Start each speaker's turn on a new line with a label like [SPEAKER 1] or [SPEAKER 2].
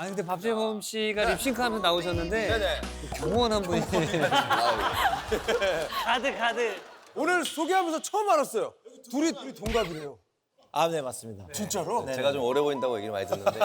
[SPEAKER 1] 아니 근데 박재범 씨가 네. 립싱크하면서 나오셨는데
[SPEAKER 2] 네네.
[SPEAKER 1] 경호원 한 분이
[SPEAKER 3] 가드 가드.
[SPEAKER 2] 오늘 소개하면서 처음 알았어요. 둘이, 둘이 동갑이래요.
[SPEAKER 4] 아, 네, 맞습니다.
[SPEAKER 2] 진짜로?
[SPEAKER 4] 네. 네.
[SPEAKER 5] 제가 좀 오래 보인다고 얘기를 많이 듣는데